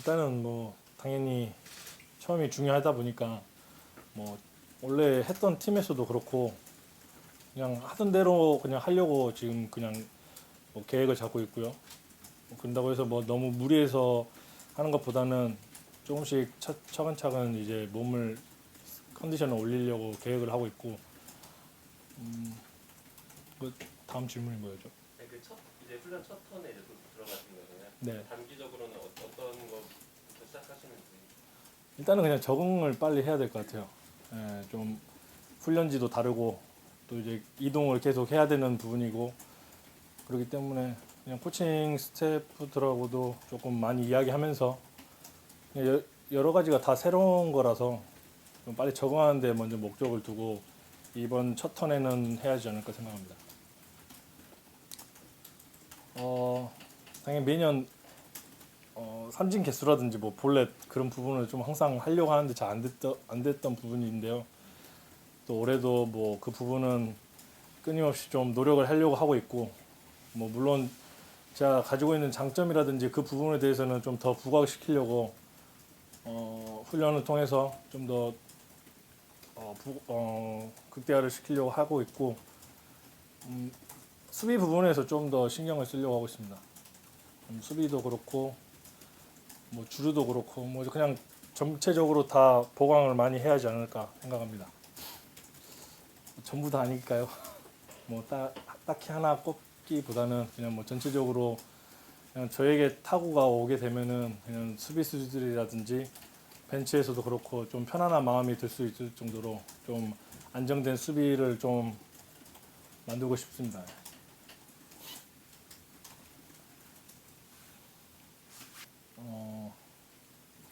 일단은 뭐 당연히 처음이 중요하다 보니까 뭐 원래 했던 팀에서도 그렇고 그냥 하던 대로 그냥 하려고 지금 그냥 뭐 계획을 잡고 있고요. 뭐 그런다고 해서 뭐 너무 무리해서 하는 것보다는 조금씩 차, 차근차근 이제 몸을 컨디션을 올리려고 계획을 하고 있고 음, 그 다음 질문이 뭐였죠? 네, 그첫 이제 훈련 첫 턴에 이제 또 들어가신 거잖아요. 네. 단기적으로는 일단은 그냥 적응을 빨리 해야 될 것 같아요. 예, 좀 훈련지도 다르고 또 이제 이동을 계속 해야 되는 부분이고 그렇기 때문에 그냥 코칭 스태프들하고도 조금 많이 이야기하면서 여- 여러 가지가 다 새로운 거라서 좀 빨리 적응하는데 먼저 목적을 두고 이번 첫 턴에는 해야지 않을까 생각합니다. 어, 당연히 매년 어, 삼진 개수라든지 뭐 볼넷 그런 부분을 좀 항상 하려고 하는데 잘 안 됐던 안 됐던 부분인데요. 또 올해도 뭐 그 부분은 끊임없이 좀 노력을 하려고 하고 있고 뭐 물론 제가 가지고 있는 장점이라든지 그 부분에 대해서는 좀 더 부각시키려고 어, 훈련을 통해서 좀더 어, 부- 어, 극대화를 시키려고 하고 있고 음, 수비 부분에서 좀 더 신경을 쓰려고 하고 있습니다. 음, 수비도 그렇고 뭐 주류도 그렇고 뭐 그냥 전체적으로 다 보강을 많이 해야지 않을까 생각합니다. 전부 다 아닐까요? 뭐 딱, 딱히 하나 꼽기보다는 그냥 뭐 전체적으로 그냥 저에게 타구가 오게 되면은 그냥 수비수들이라든지 벤치에서도 그렇고 좀 편안한 마음이 들 수 있을 정도로 좀 안정된 수비를 좀 만들고 싶습니다.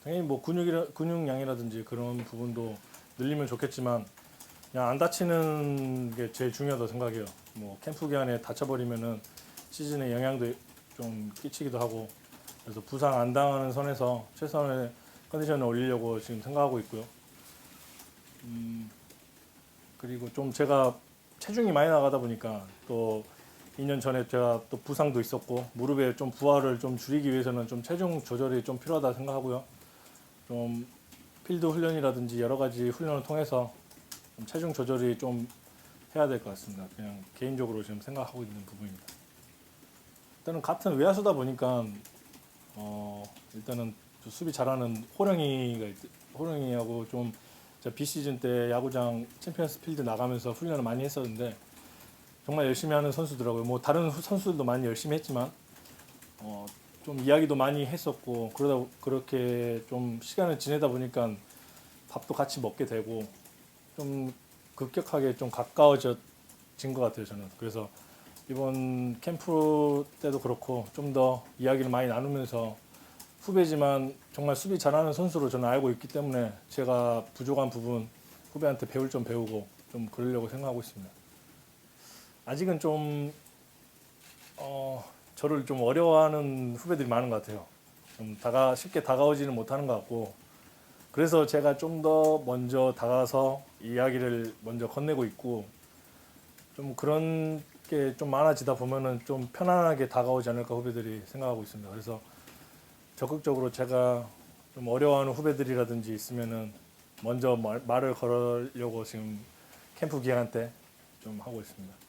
당연히 뭐 근육이라, 근육량이라든지 그런 부분도 늘리면 좋겠지만 그냥 안 다치는 게 제일 중요하다고 생각해요. 뭐 캠프 기간에 다쳐버리면은 시즌에 영향도 좀 끼치기도 하고 그래서 부상 안 당하는 선에서 최선의 컨디션을 올리려고 지금 생각하고 있고요. 음, 그리고 좀 제가 체중이 많이 나가다 보니까 또 2년 전에 제가 또 부상도 있었고 무릎에 좀 부하를 좀 줄이기 위해서는 좀 체중 조절이 좀 필요하다 생각하고요. 좀 필드 훈련이라든지 여러 가지 훈련을 통해서 좀 체중 조절이 좀 해야 될 것 같습니다. 그냥 개인적으로 지금 생각하고 있는 부분입니다. 일단은 같은 외야수다 보니까 어 일단은 좀 수비 잘하는 호령이가 있, 호령이하고 좀 비시즌 때 야구장 챔피언스 필드 나가면서 훈련을 많이 했었는데 정말 열심히 하는 선수더라고요. 뭐 다른 후- 선수들도 많이 열심히 했지만 어, 좀 이야기도 많이 했었고 그러다 그렇게 좀 시간을 지내다 보니까 밥도 같이 먹게 되고 좀 급격하게 좀 가까워진 것 같아요 저는. 그래서 이번 캠프 때도 그렇고 좀 더 이야기를 많이 나누면서 후배지만 정말 수비 잘하는 선수로 저는 알고 있기 때문에 제가 부족한 부분 후배한테 배울 점 배우고 좀 그러려고 생각하고 있습니다. 아직은 좀 어, 저를 좀 어려워하는 후배들이 많은 것 같아요. 좀 다가 쉽게 다가오지는 못하는 것 같고 그래서 제가 좀 더 먼저 다가서 이야기를 먼저 건네고 있고 좀 그런 게 좀 많아지다 보면은 좀 편안하게 다가오지 않을까 후배들이 생각하고 있습니다. 그래서 적극적으로 제가 좀 어려워하는 후배들이라든지 있으면은 먼저 말, 말을 걸으려고 지금 캠프 기간 때 좀 하고 있습니다.